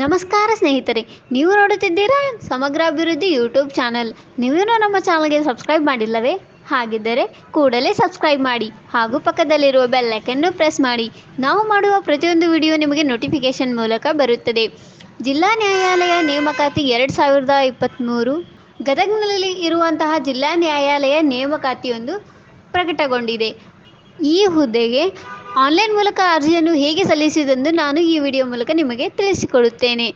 ನಮಸ್ಕಾರ ಸ್ನೇಹಿತರೆ, ನೀವು ನೋಡುತ್ತಿದ್ದೀರಾ ಸಮಗ್ರ ಅಭಿವೃದ್ಧಿ ಯೂಟ್ಯೂಬ್ ಚಾನಲ್. ನೀವೇನೋ ನಮ್ಮ ಚಾನಲ್ಗೆ ಸಬ್ಸ್ಕ್ರೈಬ್ ಮಾಡಿಲ್ಲವೇ? ಹಾಗಿದ್ದರೆ ಕೂಡಲೇ ಸಬ್ಸ್ಕ್ರೈಬ್ ಮಾಡಿ, ಹಾಗೂ ಪಕ್ಕದಲ್ಲಿರುವ ಬೆಲ್ಲೈಕನ್ನು ಪ್ರೆಸ್ ಮಾಡಿ. ನಾವು ಮಾಡುವ ಪ್ರತಿಯೊಂದು ವಿಡಿಯೋ ನಿಮಗೆ ನೋಟಿಫಿಕೇಶನ್ ಮೂಲಕ ಬರುತ್ತದೆ. ಜಿಲ್ಲಾ ನ್ಯಾಯಾಲಯ ನೇಮಕಾತಿ ಎರಡು ಸಾವಿರದ ಇಪ್ಪತ್ತ್ಮೂರು ಗದಗ್ನಲ್ಲಿ ಇರುವಂತಹ ಜಿಲ್ಲಾ ನ್ಯಾಯಾಲಯ ನೇಮಕಾತಿಯೊಂದು ಪ್ರಕಟಗೊಂಡಿದೆ. ಈ ಹುದ್ದೆಗೆ ಆನ್ಲೈನ್ ಮೂಲಕ ಅರ್ಜಿಯನ್ನು ಹೇಗೆ ಸಲ್ಲಿಸುವುದೆಂದು ನಾನು ಈ ವಿಡಿಯೋ ಮೂಲಕ ನಿಮಗೆ ತಿಳಿಸಿಕೊಡುತ್ತೇನೆ.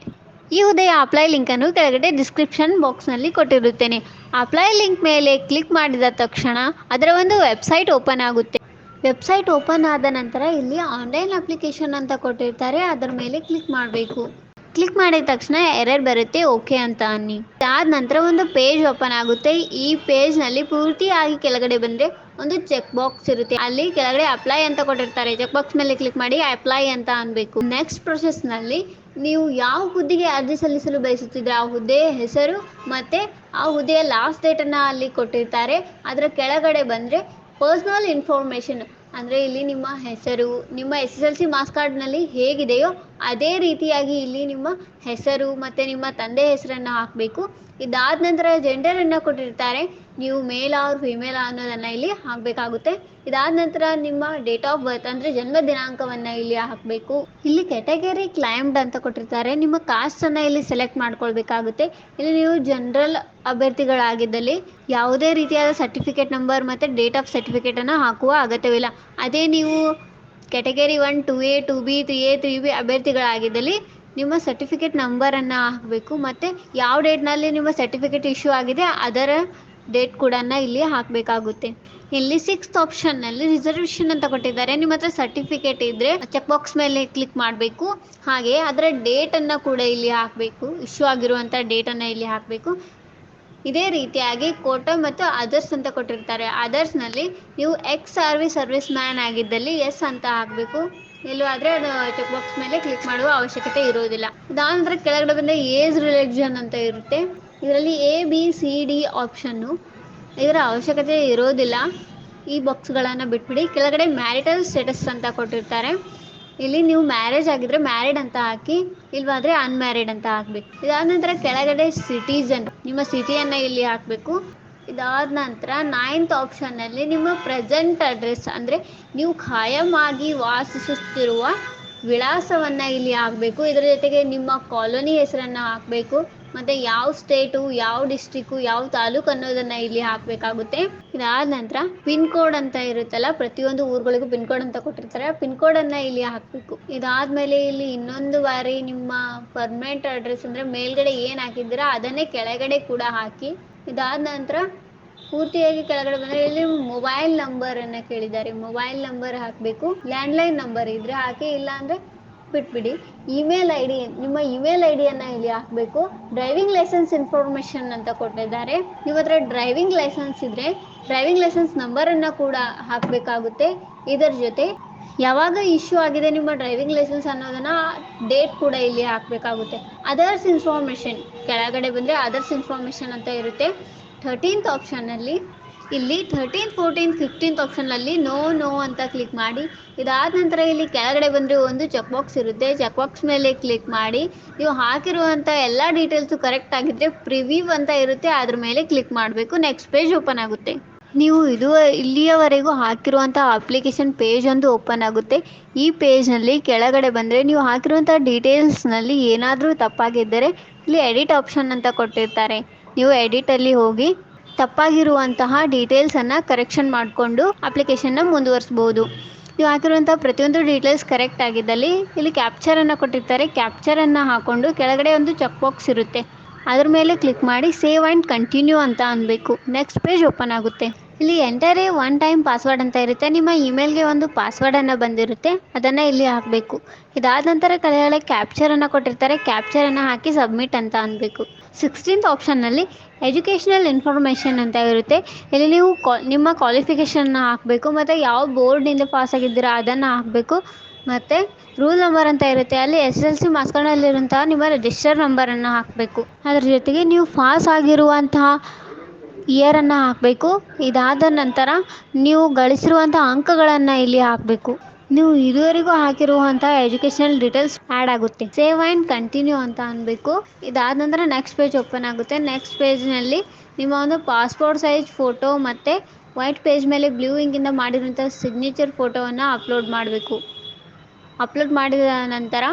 ಈ ಹುದ್ದೆಯ ಅಪ್ಲೈ ಲಿಂಕನ್ನು ಕೆಳಗಡೆ ಡಿಸ್ಕ್ರಿಪ್ಷನ್ ಬಾಕ್ಸ್ನಲ್ಲಿ ಕೊಟ್ಟಿರುತ್ತೇನೆ. ಅಪ್ಲೈ ಲಿಂಕ್ ಮೇಲೆ ಕ್ಲಿಕ್ ಮಾಡಿದ ತಕ್ಷಣ ಅದರ ಒಂದು ವೆಬ್ಸೈಟ್ ಓಪನ್ ಆಗುತ್ತೆ. ವೆಬ್ಸೈಟ್ ಓಪನ್ ಆದ ನಂತರ ಇಲ್ಲಿ ಆನ್ಲೈನ್ ಅಪ್ಲಿಕೇಶನ್ ಅಂತ ಕೊಟ್ಟಿರ್ತಾರೆ. ಅದರ ಮೇಲೆ ಕ್ಲಿಕ್ ಮಾಡಬೇಕು. ಕ್ಲಿಕ್ ಮಾಡಿದ ತಕ್ಷಣ ಎರರ್ ಬರುತ್ತೆ ಓಕೆ ಅಂತ ಅನ್ನಿ. ಆದ ನಂತರ ಒಂದು ಪೇಜ್ ಓಪನ್ ಆಗುತ್ತೆ. ಈ ಪೇಜ್ನಲ್ಲಿ ಪೂರ್ತಿಯಾಗಿ ಕೆಳಗಡೆ ಬಂದರೆ ಒಂದು ಚೆಕ್ ಬಾಕ್ಸ್ ಇರುತ್ತೆ. ಅಲ್ಲಿ ಕೆಳಗಡೆ ಅಪ್ಲೈ ಅಂತ ಕೊಟ್ಟಿರ್ತಾರೆ. ಚೆಕ್ ಬಾಕ್ಸ್ ಮೇಲೆ ಕ್ಲಿಕ್ ಮಾಡಿ ಅಪ್ಲೈ ಅಂತ ಅನ್ಬೇಕು. ನೆಕ್ಸ್ಟ್ ಪ್ರೊಸೆಸ್ನಲ್ಲಿ ನೀವು ಯಾವ ಹುದ್ದೆಗೆ ಅರ್ಜಿ ಸಲ್ಲಿಸಲು ಬಯಸುತ್ತಿದ್ರೆ? ಆ ಹುದ್ದೆಯ ಹೆಸರು ಮತ್ತೆ ಆ ಹುದ್ದೆಯ ಲಾಸ್ಟ್ ಡೇಟನ್ನು ಅಲ್ಲಿ ಕೊಟ್ಟಿರ್ತಾರೆ. ಅದರ ಕೆಳಗಡೆ ಬಂದರೆ ಪರ್ಸ್ನಲ್ ಇನ್ಫಾರ್ಮೇಷನ್ ಅಂದರೆ ಇಲ್ಲಿ ನಿಮ್ಮ ಹೆಸರು, ನಿಮ್ಮ S S L C marks ಕಾರ್ಡ್ನಲ್ಲಿ ಹೇಗಿದೆಯೋ ಅದೇ ರೀತಿಯಾಗಿ ಇಲ್ಲಿ ನಿಮ್ಮ ಹೆಸರು ಮತ್ತು ನಿಮ್ಮ ತಂದೆ ಹೆಸರನ್ನು ಹಾಕಬೇಕು. ಇದಾದ ನಂತರ ಜೆಂಡರನ್ನು ಕೊಟ್ಟಿರ್ತಾರೆ. ನೀವು ಮೇಲ್ ಆರ್ ಫಿಮೇಲ್ ಅನ್ನೋದನ್ನು ಇಲ್ಲಿ ಹಾಕಬೇಕಾಗುತ್ತೆ. ಇದಾದ ನಂತರ ನಿಮ್ಮ ಡೇಟ್ ಆಫ್ ಬರ್ತ್ ಅಂದರೆ ಜನ್ಮ ದಿನಾಂಕವನ್ನು ಇಲ್ಲಿ ಹಾಕಬೇಕು. ಇಲ್ಲಿ ಕೆಟಗರಿ ಕ್ಲೈಮ್ಡ್ ಅಂತ ಕೊಟ್ಟಿರ್ತಾರೆ. ನಿಮ್ಮ ಕಾಸ್ಟನ್ನು ಇಲ್ಲಿ ಸೆಲೆಕ್ಟ್ ಮಾಡ್ಕೊಳ್ಬೇಕಾಗುತ್ತೆ. ಇಲ್ಲಿ ನೀವು ಜನರಲ್ ಅಭ್ಯರ್ಥಿಗಳಾಗಿದ್ದಲ್ಲಿ ಯಾವುದೇ ರೀತಿಯಾದ ಸರ್ಟಿಫಿಕೇಟ್ ನಂಬರ್ ಮತ್ತು ಡೇಟ್ ಆಫ್ ಸರ್ಟಿಫಿಕೇಟನ್ನು ಹಾಕುವ ಅಗತ್ಯವಿಲ್ಲ. ಅದೇ ನೀವು category one, two A, two B, three A, three B ಅಭ್ಯರ್ಥಿಗಳಾಗಿದ್ದಲ್ಲಿ ನಿಮ್ಮ ಸರ್ಟಿಫಿಕೇಟ್ ನಂಬರನ್ನು ಹಾಕಬೇಕು. ಮತ್ತು ಯಾವ ಡೇಟ್ನಲ್ಲಿ ನಿಮ್ಮ ಸರ್ಟಿಫಿಕೇಟ್ ಇಶ್ಯೂ ಆಗಿದೆ ಅದರ ಡೇಟ್ ಕೂಡ ಇಲ್ಲಿ ಹಾಕಬೇಕಾಗುತ್ತೆ. ಇಲ್ಲಿ ಸಿಕ್ಸ್ತ್ ಆಪ್ಷನ್ನಲ್ಲಿ ರಿಸರ್ವೇಷನ್ ಅಂತ ಕೊಟ್ಟಿದ್ದಾರೆ. ನಿಮ್ಮ ಹತ್ರ ಸರ್ಟಿಫಿಕೇಟ್ ಇದ್ದರೆ ಚೆಕ್ ಬಾಕ್ಸ್ ಮೇಲೆ ಕ್ಲಿಕ್ ಮಾಡಬೇಕು. ಹಾಗೆ ಅದರ ಡೇಟನ್ನು ಕೂಡ ಇಲ್ಲಿ ಹಾಕಬೇಕು. ಇಶ್ಯೂ ಆಗಿರುವಂಥ ಡೇಟನ್ನು ಇಲ್ಲಿ ಹಾಕಬೇಕು. ಇದೇ ರೀತಿಯಾಗಿ ಕೋಟ ಮತ್ತು ಅದರ್ಸ್ ಅಂತ ಕೊಟ್ಟಿರ್ತಾರೆ. ಅದರ್ಸ್ನಲ್ಲಿ ನೀವು ಎಕ್ಸ್ ಸರ್ವಿಸ್ ಸರ್ವಿಸ್ ಮ್ಯಾನ್ ಆಗಿದ್ದಲ್ಲಿ ಎಸ್ ಅಂತ ಹಾಕಬೇಕು. ಇಲ್ಲವಾದರೆ ಅದು ಚೆಕ್ ಬಾಕ್ಸ್ ಮೇಲೆ ಕ್ಲಿಕ್ ಮಾಡುವ ಅವಶ್ಯಕತೆ ಇರೋದಿಲ್ಲ ಅದಾನಂತರ ಕೆಳಗಡೆ ಬಂದ ಏಜ್ ರಿಲಿಜನ್ ಅಂತ ಇರುತ್ತೆ. ಇದರಲ್ಲಿ ಎ ಬಿ ಸಿ ಡಿ ಆಪ್ಷನ್ನು ಇದರ ಅವಶ್ಯಕತೆ ಇರೋದಿಲ್ಲ ಈ ಬಾಕ್ಸ್ಗಳನ್ನು ಬಿಟ್ಬಿಡಿ. ಕೆಳಗಡೆ ಮ್ಯಾರಿಟಲ್ ಸ್ಟೇಟಸ್ ಅಂತ ಕೊಟ್ಟಿರ್ತಾರೆ. ಇಲ್ಲಿ ನೀವು ಮ್ಯಾರೇಜ್ ಆಗಿದ್ರೆ ಮ್ಯಾರಿಡ್ ಅಂತ ಹಾಕಿ, ಇಲ್ವಾದ್ರೆ ಅನ್ಮ್ಯಾರಿಡ್ ಅಂತ ಹಾಕ್ಬೇಕು. ಇದಾದ ನಂತರ ಕೆಳಗಡೆ ಸಿಟಿಜನ್ ನಿಮ್ಮ ಸಿಟಿಯನ್ನ ಇಲ್ಲಿ ಹಾಕಬೇಕು. ಇದಾದ ನಂತರ ನೈನ್ತ್ ಆಪ್ಷನ್ನಲ್ಲಿ ನಿಮ್ಮ ಪ್ರೆಸೆಂಟ್ ಅಡ್ರೆಸ್ ಅಂದ್ರೆ ನೀವು ಖಾಯಂ ಆಗಿ ವಾಸಿಸುತ್ತಿರುವ ವಿಳಾಸವನ್ನ ಇಲ್ಲಿ ಹಾಕ್ಬೇಕು. ಇದರ ಜೊತೆಗೆ ನಿಮ್ಮ ಕಾಲೋನಿ ಹೆಸರನ್ನ ಹಾಕಬೇಕು. ಮತ್ತು ಯಾವ ಸ್ಟೇಟು, ಯಾವ ಡಿಸ್ಟಿಕ್ಕು ಯಾವ ತಾಲೂಕು ಅನ್ನೋದನ್ನ ಇಲ್ಲಿ ಹಾಕಬೇಕಾಗುತ್ತೆ. ಇದಾದ ನಂತರ ಪಿನ್ ಕೋಡ್ ಅಂತ ಇರುತ್ತಲ್ಲ, ಪ್ರತಿಯೊಂದು ಊರುಗಳಿಗೂ ಪಿನ್ ಕೋಡ್ ಅಂತ ಕೊಟ್ಟಿರ್ತಾರೆ. ಪಿನ್ ಅನ್ನ ಇಲ್ಲಿ ಹಾಕಬೇಕು. ಇದಾದಮೇಲೆ ಇಲ್ಲಿ ಇನ್ನೊಂದು ಬಾರಿ ನಿಮ್ಮ ಪರ್ಮನೆಂಟ್ ಅಡ್ರೆಸ್ ಅಂದ್ರೆ ಮೇಲ್ಗಡೆ ಏನು ಹಾಕಿದ್ದೀರಾ, ಅದನ್ನೇ ಕೆಳಗಡೆ ಕೂಡ ಹಾಕಿ. ಇದಾದ ನಂತರ ಪೂರ್ತಿಯಾಗಿ ಕೆಳಗಡೆ ಬಂದರೆ ಇಲ್ಲಿ ಮೊಬೈಲ್ ಅನ್ನ ಕೇಳಿದ್ದಾರೆ. ಮೊಬೈಲ್ ನಂಬರ್ ಹಾಕಬೇಕು. ಲ್ಯಾಂಡ್ಲೈನ್ ನಂಬರ್ ಇದ್ರೆ ಹಾಕಿ ಇಲ್ಲ ಬಿಟ್ಬಿಡಿ ಇಮೇಲ್ ಐ ಡಿ ನಿಮ್ಮ ಇಮೇಲ್ ಐ ಡಿಯನ್ನು ಇಲ್ಲಿ ಹಾಕಬೇಕು. ಡ್ರೈವಿಂಗ್ ಲೈಸೆನ್ಸ್ ಇನ್ಫಾರ್ಮೇಷನ್ ಅಂತ ಕೊಟ್ಟಿದ್ದಾರೆ. ನಿಮ್ಮ ಹತ್ರ ಡ್ರೈವಿಂಗ್ ಲೈಸೆನ್ಸ್ ಇದ್ದರೆ ಡ್ರೈವಿಂಗ್ ಲೈಸೆನ್ಸ್ ನಂಬರನ್ನು ಕೂಡ ಹಾಕಬೇಕಾಗುತ್ತೆ. ಇದರ ಜೊತೆ ಯಾವಾಗ ಇಶ್ಯೂ ಆಗಿದೆ ನಿಮ್ಮ ಡ್ರೈವಿಂಗ್ ಲೈಸೆನ್ಸ್ ಅನ್ನೋದನ್ನು ಡೇಟ್ ಕೂಡ ಇಲ್ಲಿ ಹಾಕಬೇಕಾಗುತ್ತೆ. ಅದರ್ಸ್ ಇನ್ಫಾರ್ಮೇಷನ್ ಕೆಳಗಡೆ ಬಂದರೆ ಅದರ್ಸ್ ಇನ್ಫಾರ್ಮೇಷನ್ ಅಂತ ಇರುತ್ತೆ. ಥರ್ಟೀನ್ತ್ ಆಪ್ಷನ್ನಲ್ಲಿ ಇಲ್ಲಿ ಥರ್ಟೀನ್ ಫೋರ್ಟೀನ್ ಫಿಫ್ಟೀನ್ತ್ ಆಪ್ಷನ್ನಲ್ಲಿ ನೋ ನೋ ಅಂತ ಕ್ಲಿಕ್ ಮಾಡಿ. ಇದಾದ ನಂತರ ಇಲ್ಲಿ ಕೆಳಗಡೆ ಬಂದರೆ ಒಂದು ಚೆಕ್ ಬಾಕ್ಸ್ ಇರುತ್ತೆ. ಚೆಕ್ ಬಾಕ್ಸ್ ಮೇಲೆ ಕ್ಲಿಕ್ ಮಾಡಿ. ನೀವು ಹಾಕಿರುವಂಥ ಎಲ್ಲ ಡೀಟೇಲ್ಸು ಕರೆಕ್ಟ್ ಆಗಿದ್ದರೆ ಪ್ರಿವ್ಯೂ ಅಂತ ಇರುತ್ತೆ. ಅದ್ರ ಮೇಲೆ ಕ್ಲಿಕ್ ಮಾಡಬೇಕು. ನೆಕ್ಸ್ಟ್ ಪೇಜ್ ಓಪನ್ ಆಗುತ್ತೆ. ನೀವು ಇದು ಇಲ್ಲಿಯವರೆಗೂ ಹಾಕಿರುವಂಥ ಅಪ್ಲಿಕೇಶನ್ ಪೇಜ್ ಒಂದು ಓಪನ್ ಆಗುತ್ತೆ. ಈ ಪೇಜ್ನಲ್ಲಿ ಕೆಳಗಡೆ ಬಂದರೆ ನೀವು ಹಾಕಿರುವಂಥ ಡೀಟೇಲ್ಸ್ನಲ್ಲಿ ಏನಾದರೂ ತಪ್ಪಾಗಿದ್ದರೆ ಇಲ್ಲಿ ಎಡಿಟ್ ಆಪ್ಷನ್ ಅಂತ ಕೊಟ್ಟಿರ್ತಾರೆ. ನೀವು ಎಡಿಟಲ್ಲಿ ಹೋಗಿ ತಪ್ಪಾಗಿರುವಂತಹ ಡೀಟೇಲ್ಸನ್ನು ಕರೆಕ್ಷನ್ ಮಾಡಿಕೊಂಡು ಅಪ್ಲಿಕೇಶನ್ನ ಮುಂದುವರಿಸ್ಬೋದು. ನೀವು ಹಾಕಿರುವಂಥ ಪ್ರತಿಯೊಂದು ಡೀಟೇಲ್ಸ್ ಕರೆಕ್ಟ್ ಆಗಿದ್ದಲ್ಲಿ ಇಲ್ಲಿ ಕ್ಯಾಪ್ಚರನ್ನು ಕೊಟ್ಟಿರ್ತಾರೆ. ಕ್ಯಾಪ್ಚರನ್ನು ಹಾಕ್ಕೊಂಡು ಕೆಳಗಡೆ ಒಂದು ಚೆಕ್ ಬಾಕ್ಸ್ ಇರುತ್ತೆ. ಅದ್ರ ಮೇಲೆ ಕ್ಲಿಕ್ ಮಾಡಿ ಸೇವ್ ಆ್ಯಂಡ್ ಕಂಟಿನ್ಯೂ ಅಂತ ಅನ್ಬೇಕು. ನೆಕ್ಸ್ಟ್ ಪೇಜ್ ಓಪನ್ ಆಗುತ್ತೆ. ಇಲ್ಲಿ enter a one time password ಅಂತ ಇರುತ್ತೆ. ನಿಮ್ಮ ಇಮೇಲ್ಗೆ ಒಂದು ಪಾಸ್ವರ್ಡನ್ನು ಬಂದಿರುತ್ತೆ. ಅದನ್ನು ಇಲ್ಲಿ ಹಾಕಬೇಕು. ಇದಾದ ನಂತರ ಕೆಳಗಡೆ ಕ್ಯಾಪ್ಚರನ್ನು ಕೊಟ್ಟಿರ್ತಾರೆ. ಕ್ಯಾಪ್ಚರನ್ನು ಹಾಕಿ ಸಬ್ಮಿಟ್ ಅಂತ ಅನ್ಬೇಕು. ಸಿಕ್ಸ್ಟೀನ್ತ್ ಆಪ್ಷನ್ನಲ್ಲಿ ಎಜುಕೇಷನಲ್ ಇನ್ಫಾರ್ಮೇಷನ್ ಅಂತ ಇರುತ್ತೆ. ಇಲ್ಲಿ ನೀವು ಕಾ, ನಿಮ್ಮ ಕ್ವಾಲಿಫಿಕೇಷನ್ನ ಹಾಕಬೇಕು, ಮತ್ತು ಯಾವ ಬೋರ್ಡಿಂದ ಪಾಸ್ ಆಗಿದ್ದೀರಾ ಅದನ್ನು ಹಾಕಬೇಕು, ಮತ್ತು ರೂಲ್ ನಂಬರ್ ಅಂತ ಇರುತ್ತೆ. ಅಲ್ಲಿ ಎಸ್ ಎಲ್ ಸಿ ಮಾರ್ಕ್ಸ್ ಕಾರ್ಡಲ್ಲಿರುವಂತಹ ನಿಮ್ಮ ರಿಜಿಸ್ಟರ್ ನಂಬರನ್ನು ಹಾಕಬೇಕು. ಅದರ ಜೊತೆಗೆ ನೀವು ಪಾಸ್ ಆಗಿರುವಂತಹ ಇಯರನ್ನು ಹಾಕಬೇಕು. ಇದಾದ ನಂತರ ನೀವು ಗಳಿಸಿರುವಂಥ ಅಂಕಗಳನ್ನು ಇಲ್ಲಿ ಹಾಕಬೇಕು. ನೀವು ಇದುವರೆಗೂ ಹಾಕಿರುವಂತಹ ಎಜುಕೇಶನಲ್ ಡೀಟೇಲ್ಸ್ ಆ್ಯಡ್ ಆಗುತ್ತೆ. ಸೇವ್ ಆ್ಯಂಡ್ ಕಂಟಿನ್ಯೂ ಅಂತ ಅನ್ಬೇಕು. ಇದಾದ ನಂತರ ನೆಕ್ಸ್ಟ್ ಪೇಜ್ ಓಪನ್ ಆಗುತ್ತೆ. ನೆಕ್ಸ್ಟ್ ಪೇಜ್ನಲ್ಲಿ ನಿಮ್ಮ ಒಂದು ಪಾಸ್ಪೋರ್ಟ್ ಸೈಜ್ ಫೋಟೋ ಮತ್ತು ವೈಟ್ ಪೇಜ್ ಮೇಲೆ ಬ್ಲೂ ಇಂಕಿಂದ ಮಾಡಿರುವಂಥ ಸಿಗ್ನೇಚರ್ ಫೋಟೋವನ್ನು ಅಪ್ಲೋಡ್ ಮಾಡಬೇಕು. ಅಪ್ಲೋಡ್ ಮಾಡಿದ ನಂತರ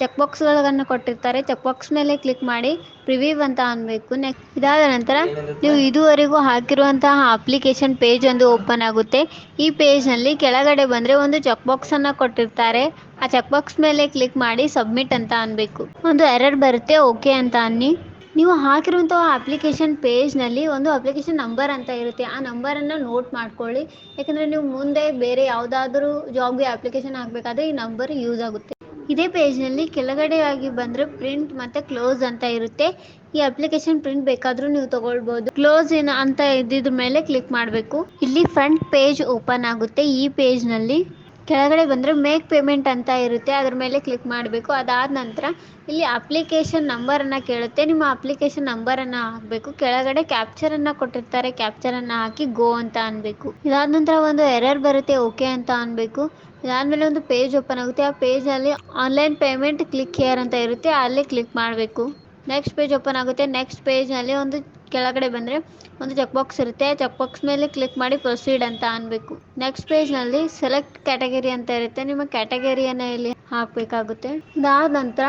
ಚೆಕ್ ಬಾಕ್ಸ್ಗಳನ್ನು ಕೊಟ್ಟಿರ್ತಾರೆ. ಚೆಕ್ ಬಾಕ್ಸ್ ಮೇಲೆ ಕ್ಲಿಕ್ ಮಾಡಿ ಪ್ರಿವ್ಯೂ ಅಂತ ಅನ್ಬೇಕು. ನೆಕ್ಸ್ಟ್ ಇದಾದ ನಂತರ ನೀವು ಇದುವರೆಗೂ ಹಾಕಿರುವಂತಹ ಅಪ್ಲಿಕೇಶನ್ ಪೇಜ್ ಒಂದು ಓಪನ್ ಆಗುತ್ತೆ. ಈ ಪೇಜ್ನಲ್ಲಿ ಕೆಳಗಡೆ ಬಂದರೆ ಒಂದು ಚೆಕ್ ಬಾಕ್ಸನ್ನು ಕೊಟ್ಟಿರ್ತಾರೆ. ಆ ಚೆಕ್ ಬಾಕ್ಸ್ ಮೇಲೆ ಕ್ಲಿಕ್ ಮಾಡಿ ಸಬ್ಮಿಟ್ ಅಂತ ಅನ್ಬೇಕು. ಒಂದು ಎರರ್ ಬರುತ್ತೆ, ಓಕೆ ಅಂತ ಅನ್ನಿ. ನೀವು ಹಾಕಿರುವಂತಹ ಅಪ್ಲಿಕೇಶನ್ ಪೇಜ್ನಲ್ಲಿ ಒಂದು ಅಪ್ಲಿಕೇಶನ್ ನಂಬರ್ ಅಂತ ಇರುತ್ತೆ. ಆ ನಂಬರನ್ನು ನೋಟ್ ಮಾಡ್ಕೊಳ್ಳಿ. ಯಾಕಂದರೆ ನೀವು ಮುಂದೆ ಬೇರೆ ಯಾವುದಾದ್ರೂ ಜಾಬ್ಗೆ ಅಪ್ಲಿಕೇಶನ್ ಹಾಕಬೇಕಾದ್ರೆ ಈ ನಂಬರ್ ಯೂಸ್ ಆಗುತ್ತೆ. ಇದೇ ಪೇಜ್ನಲ್ಲಿ ಕೆಳಗಡೆ ಆಗಿ ಬಂದರೆ ಪ್ರಿಂಟ್ ಮತ್ತು ಕ್ಲೋಸ್ ಅಂತ ಇರುತ್ತೆ. ಈ ಅಪ್ಲಿಕೇಶನ್ ಪ್ರಿಂಟ್ ಬೇಕಾದರೂ ನೀವು ತಗೊಳ್ಬೋದು. ಕ್ಲೋಸ್ ಏನ ಅಂತ ಇದ್ದಿದ್ರ ಮೇಲೆ ಕ್ಲಿಕ್ ಮಾಡಬೇಕು. ಇಲ್ಲಿ ಫ್ರಂಟ್ ಪೇಜ್ ಓಪನ್ ಆಗುತ್ತೆ. ಈ ಪೇಜ್ನಲ್ಲಿ ಕೆಳಗಡೆ ಬಂದರೆ ಮೇಕ್ ಪೇಮೆಂಟ್ ಅಂತ ಇರುತ್ತೆ. ಅದ್ರ ಮೇಲೆ ಕ್ಲಿಕ್ ಮಾಡಬೇಕು. ಅದಾದ ನಂತರ ಇಲ್ಲಿ ಅಪ್ಲಿಕೇಶನ್ ನಂಬರನ್ನು ಕೇಳುತ್ತೆ. ನಿಮ್ಮ ಅಪ್ಲಿಕೇಶನ್ ನಂಬರನ್ನು ಹಾಕಬೇಕು. ಕೆಳಗಡೆ ಕ್ಯಾಪ್ಚರನ್ನು ಕೊಟ್ಟಿರ್ತಾರೆ. ಕ್ಯಾಪ್ಚರನ್ನು ಹಾಕಿ ಗೋ ಅಂತ ಅನ್ಬೇಕು. ಇದಾದ ನಂತರ ಒಂದು ಎರರ್ ಬರುತ್ತೆ. ಓಕೆ ಅಂತ ಅನ್ಬೇಕು. ಇದಾದಮೇಲೆ ಒಂದು ಪೇಜ್ ಓಪನ್ ಆಗುತ್ತೆ. ಆ ಪೇಜಲ್ಲಿ ಆನ್ಲೈನ್ ಪೇಮೆಂಟ್ ಕ್ಲಿಕ್ ಹೇರ್ ಅಂತ ಇರುತ್ತೆ. ಅಲ್ಲಿ ಕ್ಲಿಕ್ ಮಾಡಬೇಕು. ನೆಕ್ಸ್ಟ್ ಪೇಜ್ ಓಪನ್ ಆಗುತ್ತೆ. ನೆಕ್ಸ್ಟ್ ಪೇಜ್ನಲ್ಲಿ ಒಂದು ಕೆಳಗಡೆ ಬಂದರೆ ಒಂದು ಚೆಕ್ ಬಾಕ್ಸ್ ಇರುತ್ತೆ. ಚೆಕ್ ಬಾಕ್ಸ್ ಮೇಲೆ ಕ್ಲಿಕ್ ಮಾಡಿ ಪ್ರೊಸೀಡ್ ಅಂತ ಅನ್ಬೇಕು. ನೆಕ್ಸ್ಟ್ ಪೇಜ್ನಲ್ಲಿ ಸೆಲೆಕ್ಟ್ ಕ್ಯಾಟಗರಿ ಅಂತ ಇರುತ್ತೆ. ನಿಮ್ಮ ಕ್ಯಾಟಗರಿಯನ್ನು ಇಲ್ಲಿ ಹಾಕಬೇಕಾಗುತ್ತೆ. ಇದಾದ ನಂತರ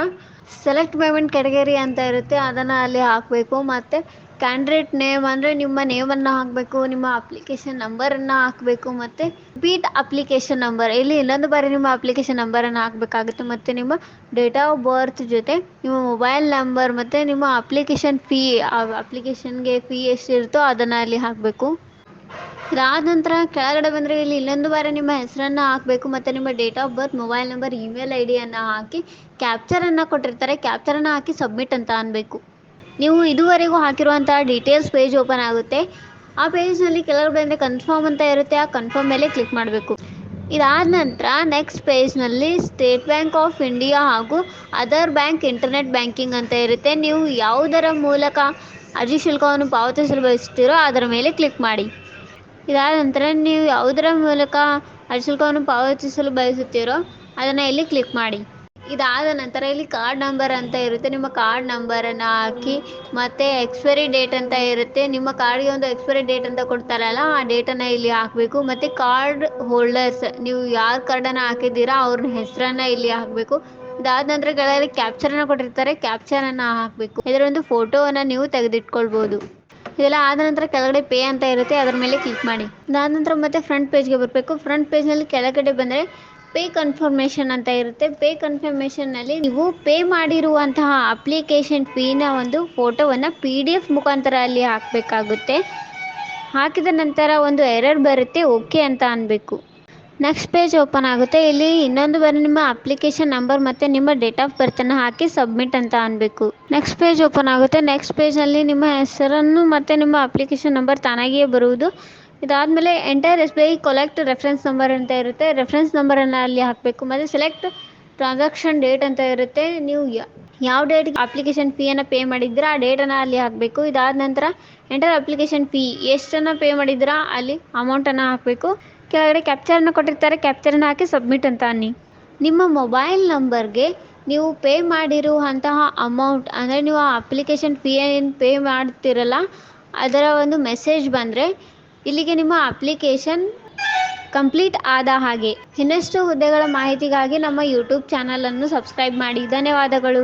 ಸೆಲೆಕ್ಟ್ ಪೇಮೆಂಟ್ ಕ್ಯಾಟಗರಿ ಅಂತ ಇರುತ್ತೆ. ಅದನ್ನು ಅಲ್ಲಿ ಹಾಕಬೇಕು. ಮತ್ತು ಕ್ಯಾಂಡಿಡೇಟ್ ನೇಮ್ ಅಂದರೆ ನಿಮ್ಮ ನೇಮನ್ನು ಹಾಕಬೇಕು, ನಿಮ್ಮ ಅಪ್ಲಿಕೇಶನ್ ನಂಬರನ್ನು ಹಾಕಬೇಕು ಮತ್ತು ರಿಪೀಟ್ ಅಪ್ಲಿಕೇಶನ್ ನಂಬರ್ ಇಲ್ಲಿ ಇನ್ನೊಂದು ಬಾರಿ ನಿಮ್ಮ ಅಪ್ಲಿಕೇಶನ್ ನಂಬರನ್ನು ಹಾಕಬೇಕಾಗುತ್ತೆ ಮತ್ತು ನಿಮ್ಮ ಡೇಟ್ ಆಫ್ ಬರ್ತ್ ಜೊತೆ ನಿಮ್ಮ ಮೊಬೈಲ್ ನಂಬರ್ ಮತ್ತು ನಿಮ್ಮ ಅಪ್ಲಿಕೇಶನ್ ಫೀ ಆ ಅಪ್ಲಿಕೇಶನ್ಗೆ ಫೀ ಎಷ್ಟಿರುತ್ತೋ ಅದನ್ನು ಅಲ್ಲಿ ಹಾಕಬೇಕು. ಇದಾದ ನಂತರ ಕೆಳಗಡೆ ಬಂದರೆ ಇಲ್ಲಿ ಇನ್ನೊಂದು ಬಾರಿ ನಿಮ್ಮ ಹೆಸರನ್ನು ಹಾಕಬೇಕು ಮತ್ತು ನಿಮ್ಮ date of birth mobile number email I ಡಿಯನ್ನು ಹಾಕಿ ಕ್ಯಾಪ್ಚರನ್ನು ಕೊಟ್ಟಿರ್ತಾರೆ. ಕ್ಯಾಪ್ಚರನ್ನು ಹಾಕಿ ಸಬ್ಮಿಟ್ ಅಂತ ಅನ್ಬೇಕು. ನೀವು ಇದುವರೆಗೂ ಹಾಕಿರುವಂತಹ ಡೀಟೇಲ್ಸ್ ಪೇಜ್ ಓಪನ್ ಆಗುತ್ತೆ. ಆ ಪೇಜ್ನಲ್ಲಿ ಕೆಲವು ಕನ್ಫರ್ಮ್ ಅಂತ ಇರುತ್ತೆ. ಆ ಕನ್ಫರ್ಮ್ ಮೇಲೆ ಕ್ಲಿಕ್ ಮಾಡಬೇಕು. ಇದಾದ ನಂತರ ನೆಕ್ಸ್ಟ್ ಪೇಜ್ನಲ್ಲಿ ಸ್ಟೇಟ್ ಬ್ಯಾಂಕ್ ಆಫ್ ಇಂಡಿಯಾ ಹಾಗೂ ಅದರ್ ಬ್ಯಾಂಕ್ ಇಂಟರ್ನೆಟ್ ಬ್ಯಾಂಕಿಂಗ್ ಅಂತ ಇರುತ್ತೆ. ನೀವು ಯಾವುದರ ಮೂಲಕ ಅರ್ಜಿ ಶುಲ್ಕವನ್ನು ಪಾವತಿಸಲು ಬಯಸುತ್ತೀರೋ ಅದರ ಮೇಲೆ ಕ್ಲಿಕ್ ಮಾಡಿ. ಇದಾದ ನಂತರ ನೀವು ಯಾವುದರ ಮೂಲಕ ಅರ್ಜಿ ಶುಲ್ಕವನ್ನು ಪಾವತಿಸಲು ಬಯಸುತ್ತೀರೋ ಅದನ್ನು ಇಲ್ಲಿ ಕ್ಲಿಕ್ ಮಾಡಿ. ಇದಾದ ನಂತರ ಇಲ್ಲಿ ಕಾರ್ಡ್ ನಂಬರ್ ಅಂತ ಇರುತ್ತೆ. ನಿಮ್ಮ ಕಾರ್ಡ್ ನಂಬರನ್ನು ಹಾಕಿ, ಮತ್ತು ಎಕ್ಸ್ಪೈರಿ ಡೇಟ್ ಅಂತ ಇರುತ್ತೆ. ನಿಮ್ಮ ಕಾರ್ಡ್ಗೆ ಒಂದು ಎಕ್ಸ್ಪೈರಿ ಡೇಟ್ ಅಂತ ಕೊಡ್ತಾರಲ್ಲ, ಆ ಡೇಟನ್ನು ಇಲ್ಲಿ ಹಾಕಬೇಕು. ಮತ್ತು ಕಾರ್ಡ್ ಹೋಲ್ಡರ್ಸ್ ನೀವು ಯಾರ ಕಾರ್ಡನ್ನು ಹಾಕಿದ್ದೀರಾ, ಅವ್ರ ಹೆಸರನ್ನು ಇಲ್ಲಿ ಹಾಕಬೇಕು. ಇದಾದ ನಂತರ ಕೆಳಗಡೆ ಕ್ಯಾಪ್ಚರನ್ನು ಕೊಟ್ಟಿರ್ತಾರೆ. ಕ್ಯಾಪ್ಚರನ್ನು ಹಾಕಬೇಕು. ಇದರ ಒಂದು ಫೋಟೋವನ್ನು ನೀವು ತೆಗೆದಿಟ್ಕೊಳ್ಬೋದು. ಇದೆಲ್ಲ ಆದ ನಂತರ ಕೆಳಗಡೆ ಪೇ ಅಂತ ಇರುತ್ತೆ. ಅದರ ಮೇಲೆ ಕ್ಲಿಕ್ ಮಾಡಿ. ಅದಾದ ನಂತರ ಮತ್ತೆ ಫ್ರಂಟ್ ಪೇಜ್ಗೆ ಬರಬೇಕು. ಫ್ರಂಟ್ ಪೇಜ್ನಲ್ಲಿ ಕೆಳಗಡೆ ಬಂದರೆ ಪೇ ಕನ್ಫರ್ಮೇಷನ್ ಅಂತ ಇರುತ್ತೆ. ಪೇ ಕನ್ಫರ್ಮೇಷನ್ನಲ್ಲಿ ನೀವು ಪೇ ಮಾಡಿರುವಂತಹ ಅಪ್ಲಿಕೇಶನ್ ಫೀನ ಒಂದು ಫೋಟೋವನ್ನು ಪಿ ಡಿ ಎಫ್ ಮುಖಾಂತರ ಅಲ್ಲಿ ಹಾಕಬೇಕಾಗುತ್ತೆ. ಹಾಕಿದ ನಂತರ ಒಂದು ಎರರ್ ಬರುತ್ತೆ, ಓಕೆ ಅಂತ ಅನ್ಬೇಕು. ನೆಕ್ಸ್ಟ್ ಪೇಜ್ ಓಪನ್ ಆಗುತ್ತೆ. ಇಲ್ಲಿ ಇನ್ನೊಂದು ಬಾರಿ ನಿಮ್ಮ ಅಪ್ಲಿಕೇಶನ್ ನಂಬರ್ ಮತ್ತು ನಿಮ್ಮ ಡೇಟ್ ಆಫ್ ಬರ್ತನ್ನು ಹಾಕಿ ಸಬ್ಮಿಟ್ ಅಂತ ಅನ್ಬೇಕು. ನೆಕ್ಸ್ಟ್ ಪೇಜ್ ಓಪನ್ ಆಗುತ್ತೆ. ನೆಕ್ಸ್ಟ್ ಪೇಜಲ್ಲಿ ನಿಮ್ಮ ಹೆಸರನ್ನು ಮತ್ತು ನಿಮ್ಮ ಅಪ್ಲಿಕೇಶನ್ ನಂಬರ್ ತಾನಾಗಿಯೇ ಬರುವುದು. ಇದಾದಮೇಲೆ enter S B I collect reference number ಅಂತ ಇರುತ್ತೆ. ರೆಫರೆನ್ಸ್ ನಂಬರನ್ನು ಅಲ್ಲಿ ಹಾಕಬೇಕು. ಮತ್ತು ಸೆಲೆಕ್ಟ್ ಟ್ರಾನ್ಸಾಕ್ಷನ್ ಡೇಟ್ ಅಂತ ಇರುತ್ತೆ. ನೀವು ಯಾವ ಡೇಟ್ಗೆ ಅಪ್ಲಿಕೇಶನ್ ಫೀಯನ್ನು ಪೇ ಮಾಡಿದ್ದೀರಾ, ಆ ಡೇಟನ್ನು ಅಲ್ಲಿ ಹಾಕಬೇಕು. ಇದಾದ ನಂತರ ಎಂಟರ್ ಅಪ್ಲಿಕೇಶನ್ ಫೀ ಎಷ್ಟನ್ನು ಪೇ ಮಾಡಿದ್ದೀರಾ, ಅಲ್ಲಿ ಅಮೌಂಟನ್ನು ಹಾಕಬೇಕು. ಕೆಳಗಡೆ ಕ್ಯಾಪ್ಚರನ್ನು ಕೊಟ್ಟಿರ್ತಾರೆ. ಕ್ಯಾಪ್ಚರನ್ನು ಹಾಕಿ ಸಬ್ಮಿಟ್ ಅಂತ ಅನ್ನಿ. ನಿಮ್ಮ ಮೊಬೈಲ್ ನಂಬರ್ಗೆ ನೀವು ಪೇ ಮಾಡಿರುವಂತಹ ಅಮೌಂಟ್ ಅಂದರೆ ನೀವು ಆ ಅಪ್ಲಿಕೇಶನ್ ಫೀ ಏನು ಪೇ ಮಾಡ್ತಿರಲ್ಲ, ಅದರ ಒಂದು ಮೆಸೇಜ್ ಬಂದರೆ ಇಲ್ಲಿಗೆ ನಿಮ್ಮ ಅಪ್ಲಿಕೇಶನ್ ಕಂಪ್ಲೀಟ್ ಆದ ಹಾಗೆ. ಇನ್ನಷ್ಟು ಹುದ್ದೆಗಳ ಮಾಹಿತಿಗಾಗಿ ನಮ್ಮ ಯೂಟ್ಯೂಬ್ ಚಾನಲನ್ನು ಸಬ್ಸ್ಕ್ರೈಬ್ ಮಾಡಿ. ಧನ್ಯವಾದಗಳು.